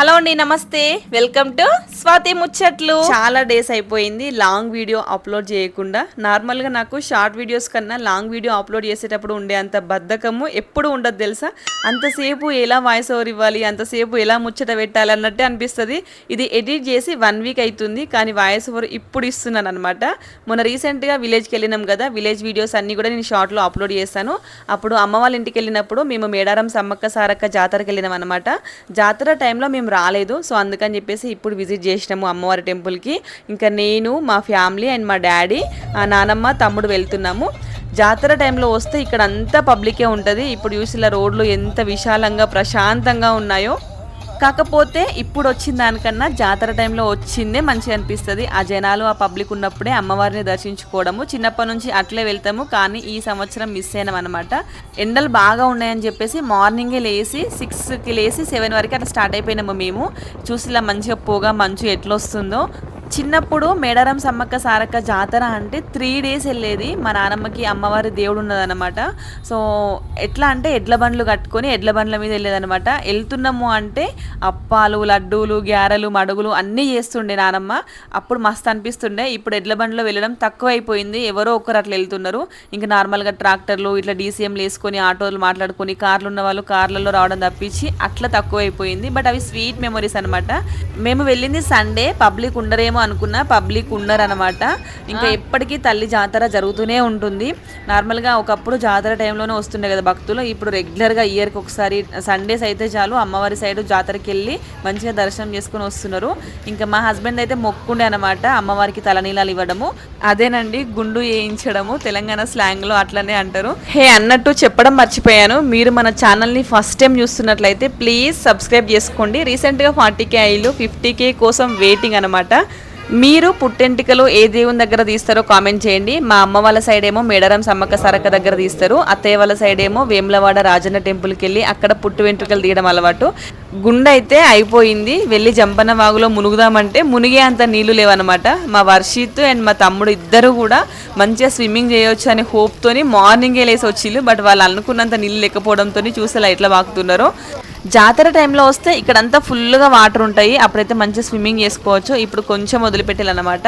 Hello అండి నమస్తే. Welcome to Swathi ముచ్చట్లు. చాలా డేస్ అయిపోయింది లాంగ్ వీడియో అప్లోడ్ చేయకుండా. నార్మల్గా నాకు షార్ట్ వీడియోస్ కన్నా లాంగ్ వీడియో అప్లోడ్ చేసేటప్పుడు ఉండే అంత బద్ధకము ఎప్పుడు ఉండదు తెలుసా? అంతసేపు ఎలా వాయిస్ ఓవర్ ఇవ్వాలి అంతసేపు ఎలా ముచ్చట పెట్టాలి అన్నట్టే అనిపిస్తుంది. ఇది ఎడిట్ చేసి వన్ వీక్ అవుతుంది కానీ వాయిస్ ఓవర్ ఇప్పుడు ఇస్తున్నాను అనమాట మొన్న రీసెంట్గా విలేజ్కి వెళ్ళినాం కదా విలేజ్ వీడియోస్ అన్నీ కూడా నేను షార్ట్లో అప్లోడ్ చేస్తాను. అప్పుడు అమ్మ వాళ్ళ ఇంటికి వెళ్ళినప్పుడు మేము మేడారం సమ్మక్క సారక్క జాతరకి వెళ్ళినాం అనమాట జాతర టైంలో మేము రాలేదు. సో అందుకని చెప్పేసి ఇప్పుడు విజిట్ చేసినాము అమ్మవారి టెంపుల్కి. ఇంకా నేను మా ఫ్యామిలీ అండ్ మా డాడీ నానమ్మ తమ్ముడు వెళ్తున్నాము. జాతర టైంలో వస్తే ఇక్కడ అంతా పబ్లికే ఉంటుంది. ఇప్పుడు చూసిన రోడ్లు ఎంత విశాలంగా ప్రశాంతంగా ఉన్నాయో. కాకపోతే ఇప్పుడు వచ్చిన దానికన్నా జాతర టైంలో వచ్చిందే మంచిగా అనిపిస్తుంది. ఆ జనాలు ఆ పబ్లిక్ ఉన్నప్పుడే అమ్మవారిని దర్శించుకోవడము. చిన్నప్పటి నుంచి అట్లే వెళ్తాము కానీ ఈ సంవత్సరం మిస్ అయినాం అనమాట ఎండలు బాగా ఉన్నాయని చెప్పేసి మార్నింగే లేసి సిక్స్కి లేసి సెవెన్ వరకు అట్లా స్టార్ట్ అయిపోయినాము మేము. చూసి ఇలా మంచిగా పోగా మంచు ఎట్లొస్తుందో. చిన్నప్పుడు మేడారం సమ్మక్క సారక్క జాతర అంటే త్రీ డేస్ వెళ్ళేది. మా నానమ్మకి అమ్మవారి దేవుడు ఉన్నదన్నమాట సో ఎట్లా అంటే ఎడ్ల బండ్లు కట్టుకొని ఎడ్ల బండ్ల మీద వెళ్ళేదన్నమాట. వెళ్తున్నాము అంటే అప్పాలు లడ్డూలు గ్యారెలు మడుగులు అన్నీ చేస్తుండే నానమ్మ. అప్పుడు మస్తు అనిపిస్తుండే. ఇప్పుడు ఎడ్ల బండ్లో వెళ్ళడం తక్కువ అయిపోయింది ఎవరో ఒకరు అట్లా వెళ్తున్నారు. ఇంకా నార్మల్గా ట్రాక్టర్లు ఇట్లా డీసీఎంలు వేసుకొని ఆటోలు మాట్లాడుకొని కార్లు ఉన్న వాళ్ళు కార్లలో రావడం తప్పించి అట్లా తక్కువ అయిపోయింది బట్ అవి స్వీట్ మెమొరీస్ అనమాట మేము వెళ్ళింది సండే. పబ్లిక్ ఉండరేమో అనుకున్నా పబ్లిక్ ఉండరనమాట ఇంకా ఎప్పటికీ తల్లి జాతర జరుగుతూనే ఉంటుంది. నార్మల్గా ఒకప్పుడు జాతర టైంలోనే వస్తుండే కదా భక్తులు. ఇప్పుడు రెగ్యులర్గా ఇయర్కి ఒకసారి సండేస్ అయితే చాలు అమ్మవారి సైడ్ జాతరకి వెళ్ళి మంచిగా దర్శనం చేసుకుని వస్తున్నారు. ఇంకా మా హస్బెండ్ అయితే మొక్కుండే అనమాట అమ్మవారికి తలనీలాలు ఇవ్వడము. అదేనండి గుండు వేయించడము తెలంగాణ స్లాంగ్లో అట్లనే అంటారు. హే అన్నట్టు చెప్పడం మర్చిపోయాను. మీరు మన ఛానల్ని ఫస్ట్ టైం చూస్తున్నట్లయితే ప్లీజ్ సబ్స్క్రైబ్ చేసుకోండి. రీసెంట్గా ఫార్టీ కే ఐలు ఫిఫ్టీ కే కోసం వెయిటింగ్ అనమాట మీరు పుట్టెంటికలు ఏ దేవుని దగ్గర తీస్తారో కామెంట్ చేయండి. మా అమ్మ వాళ్ళ సైడ్ ఏమో మేడారం సమ్మక్క సరక్క దగ్గర తీస్తారు. అత్తయ్య వాళ్ళ సైడ్ ఏమో వేములవాడ రాజన్న టెంపుల్కి వెళ్ళి అక్కడ పుట్టు వెంట్రుకలు తీయడం అలవాటు. గుండె అయితే అయిపోయింది. వెళ్ళి జంపన్న వాగులో మునుగుదామంటే మునిగే అంత నీళ్ళు లేవన్నమాట. మా వర్షిత్ అండ్ మా తమ్ముడు ఇద్దరు కూడా మంచిగా స్విమ్మింగ్ చేయొచ్చు అనే హోప్తోని మార్నింగే లేసి వచ్చిళ్ళు. బట్ వాళ్ళు అనుకున్నంత నీళ్ళు లేకపోవడంతో చూసేలా ఎట్లా వాకుతున్నారో. జాతర టైంలో వస్తే ఇక్కడంతా ఫుల్గా వాటర్ ఉంటాయి. అప్పుడైతే మంచిగా స్విమ్మింగ్ చేసుకోవచ్చు. ఇప్పుడు కొంచెం వదిలిపెట్టాలన్నమాట.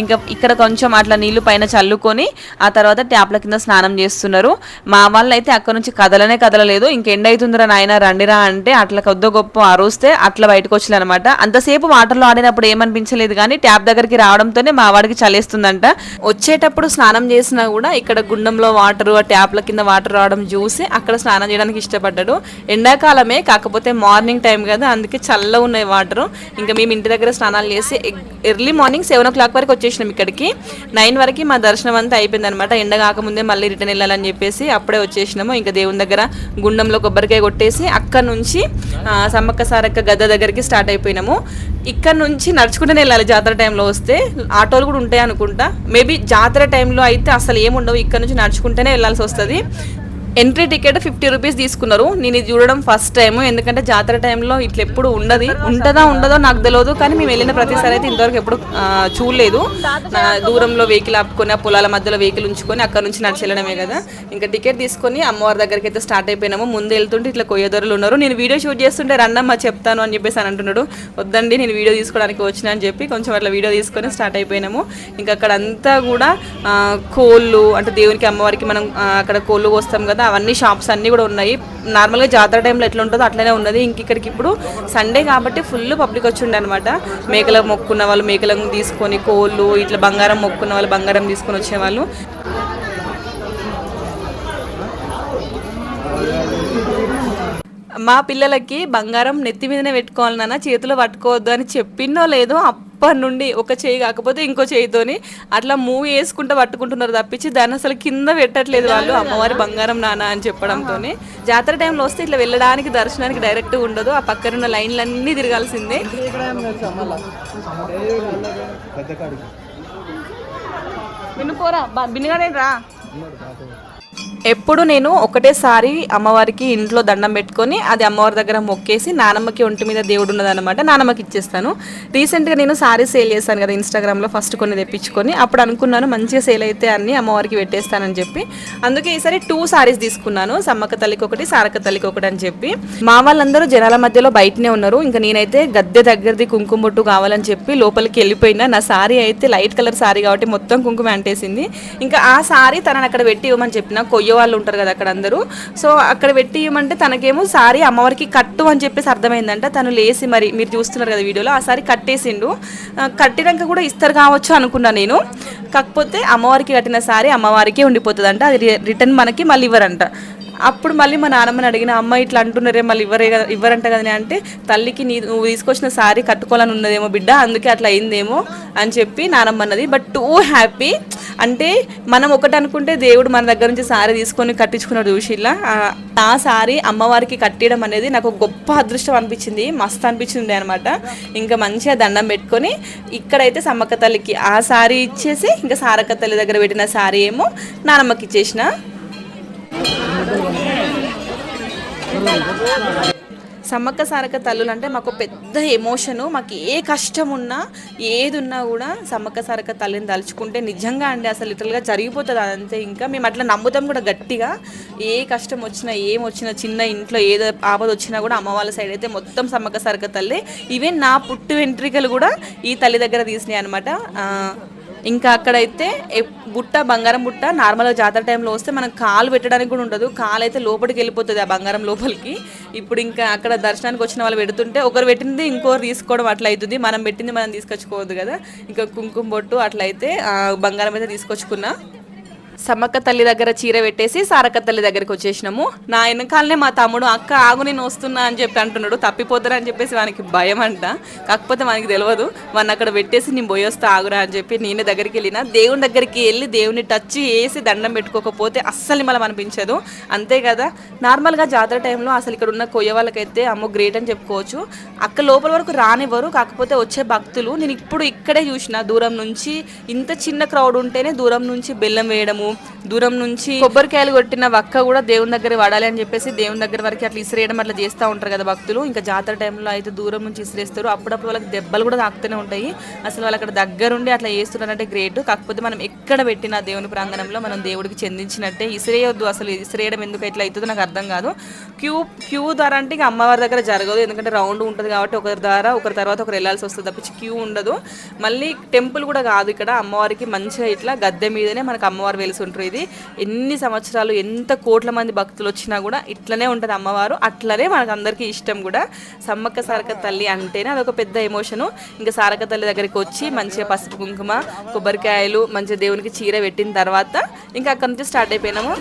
ఇంకా ఇక్కడ కొంచెం అట్లా నీళ్ళు పైన చల్లుకొని ఆ తర్వాత ట్యాప్ల కింద స్నానం చేస్తున్నారు. మా వాళ్ళు అయితే అక్కడ నుంచి కదలనే కదలలేదు. ఇంక అవుతుందిరా నాయన రండిరా అంటే అట్లా కొద్ద గొప్ప అరుస్తే అట్లా బయటకు వచ్చిందనమాట అంతసేపు వాటర్లో ఆడినప్పుడు ఏమనిపించలేదు కానీ ట్యాప్ దగ్గరికి రావడంతోనే మా వాడికి చలేస్తుందంట వచ్చేటప్పుడు స్నానం చేసినా కూడా ఇక్కడ గుండంలో వాటర్ ఆ ట్యాప్ల కింద వాటర్ రావడం చూసి అక్కడ స్నానం చేయడానికి ఇష్టపడ్డాడు. ఎండాకాలమే కాకపోతే మార్నింగ్ టైం కదా అందుకే చల్లగా ఉన్నాయి వాటర్. ఇంకా మేము ఇంటి దగ్గర స్నానాలు చేసి early morning seven o'clock వరకు వచ్చేసినాం ఇక్కడికి. నైన్ వరకు మా దర్శనం అంతా అయిపోయింది అనమాట ఎండ కాకముందే మళ్ళీ రిటర్న్ వెళ్ళాలని చెప్పేసి అప్పుడే వచ్చేసినాము. ఇంకా దేవుని దగ్గర గుండంలో కొబ్బరికాయ కొట్టేసి అక్కడ నుంచి సమ్మక్క సారక్క గద్ద దగ్గరికి స్టార్ట్ అయిపోయినాము. ఇక్కడ నుంచి నడుచుకుంటూనే వెళ్ళాలి జాతర టైంలో వస్తే. ఆటోలు కూడా ఉంటాయి అనుకుంటా. మేబీ జాతర టైంలో అయితే అసలు ఏముండవు. ఇక్కడ నుంచి నడుచుకుంటూనే వెళ్ళాల్సి వస్తుంది. ఎంట్రీ టికెట్ ఫిఫ్టీ రూపీస్ తీసుకున్నారు. నేను ఇది చూడడం ఫస్ట్ టైం ఎందుకంటే జాతర టైంలో ఇట్లా ఎప్పుడు ఉండదు. ఉంటుందా ఉండదో నాకు తెలియదు కానీ మేము వెళ్ళిన ప్రతిసారి అయితే ఇంతవరకు ఎప్పుడు చూడలేదు. దూరంలో వెహికల్ ఆపుకొని ఆ పొలాల మధ్యలో వెహికల్ ఉంచుకొని అక్కడ నుంచి నడిచి వెళ్ళడమే కదా. ఇంకా టికెట్ తీసుకొని అమ్మవారి దగ్గరికి అయితే స్టార్ట్ అయిపోయినాము. ముందు వెళ్తుంటే ఇట్లా కొయ్యదొరలు ఉన్నారు. నేను వీడియో షూట్ చేస్తుంటే రన్నమ్మ చెప్తాను అని చెప్పేసి అని అంటున్నాడు. వద్దండి నేను వీడియో తీసుకోవడానికి వచ్చిన అని చెప్పి కొంచెం అట్లా వీడియో తీసుకొని స్టార్ట్ అయిపోయినాము. ఇంకా అక్కడ అంతా కూడా కోళ్ళు అంటే దేవునికి అమ్మవారికి మనం అక్కడ కోళ్ళు కోస్తాం కదా అవన్నీ షాప్స్ అన్నీ కూడా ఉన్నాయి. నార్మల్గా జాతర టైంలో ఎట్లా ఉంటుందో అట్లనే ఉన్నది. ఇంక ఇక్కడికి ఇప్పుడు సండే కాబట్టి ఫుల్ పబ్లిక్ వచ్చి ఉండే అనమాట మేకల మొక్కున్న వాళ్ళు మేకలను తీసుకొని కోళ్ళు ఇట్లా బంగారం మొక్కున్న వాళ్ళు బంగారం తీసుకొని వచ్చేవాళ్ళు మా పిల్లలకి బంగారం నెత్తి మీదనే పెట్టుకోవాలి నాన్న. చేతిలో పట్టుకోవద్దు అని చెప్పినో లేదో అప్పటి నుండి ఒక చేయి కాకపోతే ఇంకో చేయితోని అట్లా మూవ్ వేసుకుంటూ పట్టుకుంటున్నారు తప్పించి దాన్ని అసలు కింద పెట్టట్లేదు వాళ్ళు అమ్మవారి బంగారం నాన్న అని చెప్పడంతో జాతర టైంలో వస్తే ఇట్లా వెళ్ళడానికి దర్శనానికి డైరెక్ట్ ఉండదు. ఆ పక్కనున్న లైన్లన్నీ తిరగాల్సిందే. వినుపోరా బిన్నగానే రా ఎప్పుడు నేను ఒకటేసారి అమ్మవారికి ఇంట్లో దండం పెట్టుకొని అది అమ్మవారి దగ్గర మొక్కేసి నానమ్మకి ఒంటి మీద దేవుడు ఉన్నదన్నమాట నానమ్మకి ఇచ్చేస్తాను. రీసెంట్గా నేను సారీ సేల్ చేశాను కదా ఇన్స్టాగ్రామ్లో ఫస్ట్ కొన్ని తెప్పించుకొని అప్పుడు అనుకున్నాను మంచిగా సేల్ అయితే అన్ని అమ్మవారికి పెట్టేస్తానని చెప్పి. అందుకే ఈసారి టూ సారీస్ తీసుకున్నాను సమ్మక్క తల్లికి ఒకటి సారక్క తల్లికి ఒకటి అని చెప్పి. మా వాళ్ళందరూ జనాల మధ్యలో బయటనే ఉన్నారు ఇంకా నేనైతే గద్దె దగ్గరది కుంకుమ బొట్టు కావాలని చెప్పి లోపలికి వెళ్ళిపోయినా నా సారీ అయితే లైట్ కలర్ సారీ కాబట్టి మొత్తం కుంకుమ అంటేసింది. ఇంకా ఆ సారీ తనని అక్కడ పెట్టి ఇవ్వమని చెప్పిన కొయ్య వాళ్ళు ఉంటారు కదా అక్కడ అందరూ. సో అక్కడ పెట్టి ఇవ్వమంటే తనకేమో సారీ అమ్మవారికి కట్టు అని చెప్పేసి అర్థమైందంట. తను లేసి మరి మీరు చూస్తున్నారు కదా వీడియోలో ఆ సారీ కట్టేసిండు. కట్టినాక కూడా ఇస్తారు కావచ్చు అనుకున్నా నేను. కాకపోతే అమ్మవారికి కట్టిన సారీ అమ్మవారికే ఉండిపోతుందంట. అది రి- రిటర్న్ మనకి మళ్ళీ ఇవ్వరంట. అప్పుడు మళ్ళీ మా నాన్నమ్మని అడిగిన అమ్మ ఇట్లా అంటున్నారే మళ్ళీ ఇవ్వరే కదా ఇవ్వరంట కదా అంటే తల్లికి నీ నువ్వు తీసుకొచ్చిన సారీ కట్టుకోవాలని ఉన్నదేమో బిడ్డ అందుకే అట్లా అయిందేమో అని చెప్పి నానమ్మ అన్నది. బట్ టూ హ్యాపీ అంటే మనం ఒకటి అనుకుంటే దేవుడు మన దగ్గర నుంచి సారీ తీసుకొని కట్టించుకున్నాడు చూసిలా ఆ- ఆ సారీ అమ్మవారికి కట్టడం అనేది నాకు గొప్ప అదృష్టం అనిపించింది మస్తు అనిపించింది అనమాట ఇంకా మంచిగా దండం పెట్టుకొని ఇక్కడైతే సమ్మక్క తల్లికి ఆ సారీ ఇచ్చేసి ఇంకా సారక్క తల్లి దగ్గర పెట్టిన సారీ ఏమో నానమ్మకి ఇచ్చేసిన. సమ్మక్క సారక తల్లులు అంటే మాకు పెద్ద ఎమోషను మాకు ఏ కష్టం ఉన్నా ఏది ఉన్నా కూడా సమ్మక్క సారక తల్లిని తలుచుకుంటే నిజంగా అండి అసలు లిటరల్గా జరిగిపోతుంది అదంతే. ఇంకా మేము అట్లా నమ్ముతాం కూడా గట్టిగా. ఏ కష్టం వచ్చినా ఏం వచ్చినా చిన్న ఇంట్లో ఏదో ఆపద వచ్చినా కూడా అమ్మ వాళ్ళ సైడ్ అయితే మొత్తం సమ్మక్క సారక తల్లి. ఈవెన్ నా పుట్టు వెంట్రికలు కూడా ఈ తల్లి దగ్గర తీసినాయి అనమాట ఇంకా అక్కడైతే బుట్ట బంగారం బుట్ట నార్మల్గా జాతర టైంలో వస్తే మనం కాలు పెట్టడానికి కూడా ఉండదు. కాలు అయితే లోపలికి వెళ్ళిపోతుంది ఆ బంగారం లోపలికి. ఇప్పుడు ఇంకా అక్కడ దర్శనానికి వచ్చిన వాళ్ళు పెడుతుంటే ఒకరు పెట్టింది ఇంకోరు తీసుకోవడం అట్లా అవుతుంది మనం పెట్టింది మనం తీసుకొచ్చుకోవద్దు కదా. ఇంకా కుంకుమ బొట్టు అట్లయితే బంగారం అయితే తీసుకొచ్చుకున్నా. సమ్మక్క తల్లి దగ్గర చీర పెట్టేసి సారక్క తల్లి దగ్గరికి వచ్చేసినాము. నా వెనకాలనే మా తమ్ముడు అక్క ఆగు నేను వస్తున్నా అని చెప్పి అంటున్నాడు. తప్పిపోతారా అని చెప్పేసి వానికి భయం అంట. కాకపోతే మనకి తెలియదు వాడిని అక్కడ పెట్టేసి నేను పోయొస్తా ఆగురా అని చెప్పి నేనే దగ్గరికి వెళ్ళిన. దేవుని దగ్గరికి వెళ్ళి దేవుని టచ్ చేసి దండం పెట్టుకోకపోతే అస్సలు మనం అనిపించదు. అంతే కదా. నార్మల్గా జాతర టైంలో అసలు ఇక్కడ ఉన్న కొయ్య వాళ్ళకైతే అమ్మో గ్రేట్ అని చెప్పుకోవచ్చు. అక్క లోపల వరకు రానివ్వరు. కాకపోతే వచ్చే భక్తులు. నేను ఇప్పుడు ఇక్కడే చూసిన దూరం నుంచి ఇంత చిన్న క్రౌడ్ ఉంటేనే దూరం నుంచి బెల్లం వేయడము దూరం నుంచి కొబ్బరికాయలు కొట్టిన వక్క కూడా దేవుని దగ్గర వాడాలి అని చెప్పేసి దేవుని దగ్గర వరకు అట్లా ఇసిరేయడం అట్లా చేస్తూ ఉంటారు కదా భక్తులు. ఇంకా జాతర టైంలో అయితే దూరం నుంచి ఇసిరేస్తారు. అప్పుడప్పుడు వాళ్ళకి దెబ్బలు కూడా తాకుతూనే ఉంటాయి. అసలు వాళ్ళు అక్కడ దగ్గరుండి అట్లా చేస్తున్నారంటే గ్రేట్. కాకపోతే మనం ఎక్కడ పెట్టిన దేవుని ప్రాంగణంలో మనం దేవుడికి చెందించినట్టే. ఇసిరేయొద్దు అసలు ఇసిరేయడం ఎందుకు ఇట్లా అవుతుందో నాకు అర్థం కాదు. క్యూ క్యూ ద్వారా అంటే ఇక అమ్మవారి దగ్గర జరగదు. ఎందుకంటే రౌండ్ ఉంటుంది కాబట్టి ఒకరి ద్వారా ఒకరి తర్వాత ఒకరు వెళ్ళాల్సి వస్తుంది తప్పించి క్యూ ఉండదు. మళ్ళీ టెంపుల్ కూడా కాదు ఇక్కడ. అమ్మవారికి మంచిగా ఇట్లా గద్దె మీదనే మనకు అమ్మవారు వెలిసి ఉంటారు ఇది ఎన్ని సంవత్సరాలు ఎంత కోట్ల మంది భక్తులు వచ్చినా కూడా ఇట్లనే ఉంటుంది అమ్మవారు అట్లనే మనకు అందరికీ ఇష్టం కూడా సమ్మక్క సారక్క తల్లి అంటేనే అదొక పెద్ద ఎమోషను ఇంకా సారక్క తల్లి దగ్గరికి వచ్చి మంచిగా పసుపు కుంకుమ కొబ్బరికాయలు మంచిగా దేవునికి చీర పెట్టిన తర్వాత ఇంకా అక్కడి నుంచి స్టార్ట్ అయిపోయినాము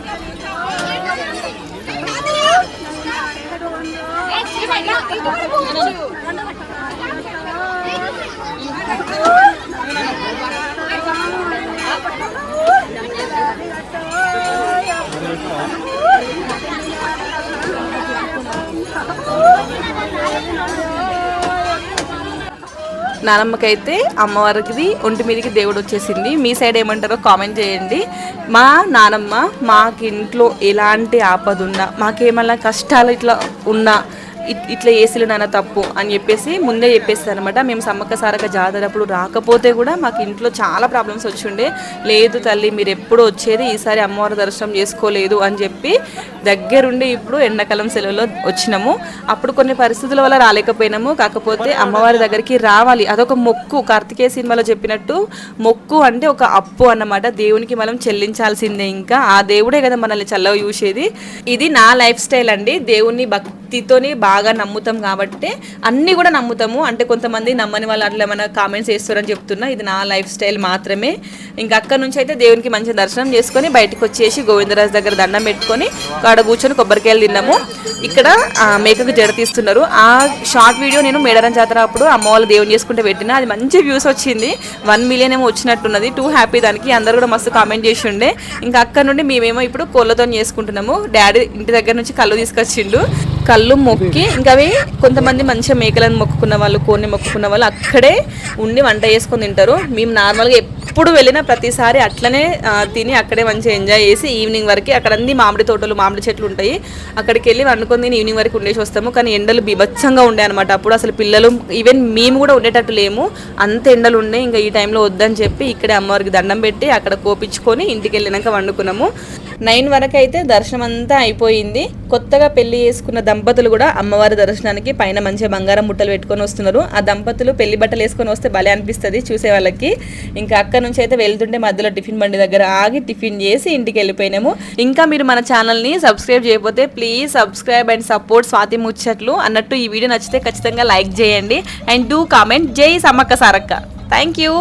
నానమ్మకైతే అమ్మవారికి ఒంటి మీదకి దేవుడు వచ్చేసింది. మీ సైడ్ ఏమంటారో కామెంట్ చేయండి. మా నానమ్మ మాకు ఇంట్లో ఎలాంటి ఆపదున్నా మాకేమన్నా కష్టాలు ఇట్లా ఉన్నా ఇట్లా ఏసీలు నాన్న తప్పు అని చెప్పేసి ముందే చెప్పేస్తారు అనమాట మేము సమ్మక్క సారక జాతర అప్పుడు రాకపోతే కూడా మాకు ఇంట్లో చాలా ప్రాబ్లమ్స్ వచ్చిండే. లేదు తల్లి మీరు ఎప్పుడు వచ్చేది ఈసారి అమ్మవారి దర్శనం చేసుకోలేదు అని చెప్పి దగ్గరుండి ఇప్పుడు ఎండాకాలం సెలవులో వచ్చినాము. అప్పుడు కొన్ని పరిస్థితుల వల్ల రాలేకపోయినాము. కాకపోతే అమ్మవారి దగ్గరికి రావాలి. అదొక మొక్కు. కార్తికేయ సినిమాలో చెప్పినట్టు మొక్కు అంటే ఒక అప్పు అన్నమాట. దేవునికి మనం చెల్లించాల్సిందే ఇంకా. ఆ దేవుడే కదా మనల్ని చల్లగా చూసేది. ఇది నా లైఫ్ స్టైల్ అండి. దేవుని భక్తితోని బాగా బాగా నమ్ముతాం కాబట్టి అన్నీ కూడా నమ్ముతాము. అంటే కొంతమంది నమ్మని వాళ్ళు అట్లా ఏమైనా కామెంట్స్ చేస్తారని చెప్తున్నా. ఇది నా లైఫ్ స్టైల్ మాత్రమే. ఇంకా అక్కడ నుంచి అయితే దేవునికి మంచి దర్శనం చేసుకొని బయటకు వచ్చేసి గోవిందరాజు దగ్గర దండం పెట్టుకొని కాడ కూర్చొని కొబ్బరికాయలు తిన్నాము. ఇక్కడ మేకకు జడ తీస్తున్నారు. ఆ షార్ట్ వీడియో నేను మేడారం జాతర అప్పుడు అమ్మ వాళ్ళు దేవుని చేసుకుంటే పెట్టిన. అది మంచి వ్యూస్ వచ్చింది. వన్ మిలియన్ ఏమో వచ్చినట్టున్నది. టూ హ్యాపీ దానికి. అందరు కూడా మస్తు కామెంట్ చేసి ఉండే ఇంకా అక్కడ నుండి మేమేమో ఇప్పుడు కోళ్ళతో చేసుకుంటున్నాము. డాడీ ఇంటి దగ్గర నుంచి కళ్ళు తీసుకొచ్చిండు. కళ్ళు మొక్కి ఇంకా అవి కొంతమంది మంచిగా మేకలను మొక్కుకున్న వాళ్ళు కోడిని మొక్కుకున్న వాళ్ళు అక్కడే ఉండి వంట చేసుకొని తింటారు. మేము నార్మల్గా ఎప్పుడు వెళ్ళినా ప్రతిసారి అట్లనే తిని అక్కడే మంచిగా ఎంజాయ్ చేసి ఈవినింగ్ వరకు అక్కడ అన్ని మామిడి తోటలు మామిడి చెట్లు ఉంటాయి. అక్కడికి వెళ్ళి వండుకొని తిని ఈవినింగ్ వరకు ఉండేసి వస్తాము. కానీ ఎండలు బీభత్సంగా ఉండే అనమాట అప్పుడు అసలు పిల్లలు ఈవెన్ మేము కూడా ఉండేటట్టు లేము. అంత ఎండలు ఉండే ఇంకా ఈ టైంలో వద్దని చెప్పి ఇక్కడే అమ్మవారికి దండం పెట్టి అక్కడ కోపించుకొని ఇంటికి వెళ్ళినాక వండుకున్నాము. నైన్ వరకు అయితే దర్శనం అంతా అయిపోయింది. కొత్తగా పెళ్ళి చేసుకున్న దంపతులు కూడా అమ్మవారి దర్శనానికి పైన మంచిగా బంగారం ముట్టలు పెట్టుకొని వస్తున్నారు. ఆ దంపతులు పెళ్ళి బట్టలు వేసుకొని వస్తే భలే అనిపిస్తుంది చూసే వాళ్ళకి. ఇంకా అక్కడ నుంచి అయితే వెళ్తుంటే మధ్యలో టిఫిన్ బండి దగ్గర ఆగి టిఫిన్ చేసి ఇంటికి వెళ్ళిపోయినాము. ఇంకా మీరు మన ఛానల్ని సబ్స్క్రైబ్ చేయకపోతే please subscribe and support Swathi Muchatlu అన్నట్టు ఈ వీడియో నచ్చితే ఖచ్చితంగా లైక్ చేయండి. And do comment. జై సమ్మక్క సారక్క. Thank you.